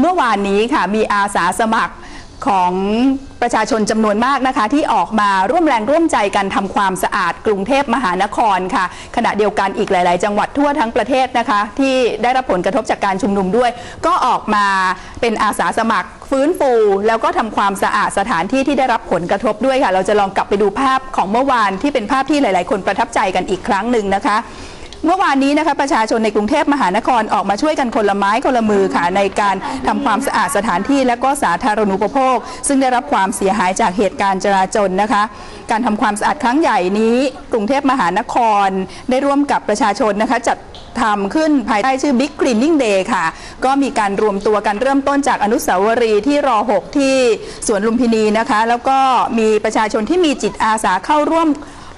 เมื่อวานนี้ค่ะมีอาสาสมัครของประชาชนจำนวนมากนะคะที่ออกมาร่วมแรงร่วมใจกันทำความสะอาดกรุงเทพมหานครค่ะ ขณะเดียวกันอีกหลาย ๆ จังหวัดทั่วทั้งประเทศนะคะ ที่ได้รับผลกระทบจากการชุมนุมด้วย ก็ออกมาเป็นอาสาสมัครฟื้นฟู แล้วก็ทำความสะอาดสถานที่ที่ได้รับผลกระทบด้วยค่ะ เราจะลองกลับไปดูภาพของเมื่อวานที่เป็นภาพที่หลาย ๆ คนประทับใจกันอีกครั้งหนึ่งนะคะ เมื่อวานนี้นะคะประชาชนในกรุงเทพมหานครออกมาช่วยกันคนละไม้คนละมือค่ะในการทำความสะอาดสถานที่และก็สาธารณูปโภค ซึ่งได้รับความเสียหายจากเหตุการณ์จราจรนะคะ การทำความสะอาดครั้งใหญ่นี้ กรุงเทพมหานครได้ร่วมกับประชาชนนะคะจัดทำขึ้นภายใต้ชื่อ Big Cleaning Day ค่ะ ก็มีการรวมตัวกันเริ่มต้นจากอนุสาวรีย์ที่รอ 6 ที่สวนลุมพินีนะคะ แล้วก็มีประชาชนที่มีจิตอาสาเข้าร่วม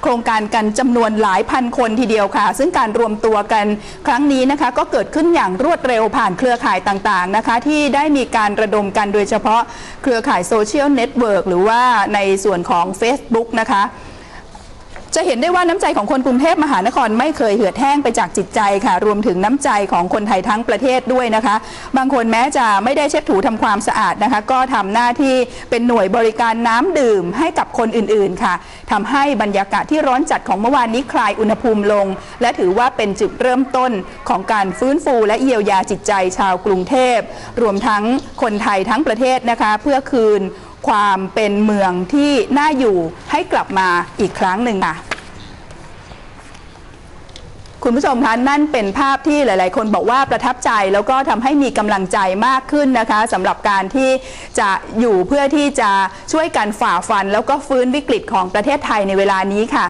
โครงการกันจำนวนหลายพันคนทีเดียวค่ะ ซึ่งการรวมตัวกันครั้งนี้นะคะ ก็เกิดขึ้นอย่างรวดเร็วผ่านเครือข่ายต่างๆนะคะ ที่ได้มีการระดมกันโดยเฉพาะเครือข่ายโซเชียลเน็ตเวิร์กหรือว่าในส่วนของ Facebook นะคะ จะเห็นได้ว่าน้ำใจของคนกรุงเทพมหานครไม่เคยเหือดแห้งไปจากจิตใจค่ะ รวมถึงน้ำใจของคนไทยทั้งประเทศด้วยนะคะ บางคนแม้จะไม่ได้เช็ดถูทำความสะอาดนะคะ ก็ทำหน้าที่เป็นหน่วยบริการน้ำดื่มให้กับคนอื่นๆค่ะทำให้บรรยากาศที่ร้อนจัดของเมื่อวานนี้คลายอุณหภูมิลง และถือว่าเป็นจุดเริ่มต้นของการฟื้นฟูและเยียวยาจิตใจชาวกรุงเทพ รวมทั้งคนไทยทั้งประเทศนะคะ เพื่อคืน ความเป็นเมืองที่น่าอยู่ให้กลับมาอีกครั้งหนึ่งค่ะคุณผู้ชมคะนั่นเป็นภาพที่หลาย ๆ คนบอกว่าประทับใจแล้วก็ทำให้มีกำลังใจมากขึ้นนะคะสำหรับการที่จะอยู่เพื่อที่จะช่วยกันฝ่าฟัน แล้วก็ฟื้นวิกฤตของประเทศไทยในเวลานี้ค่ะ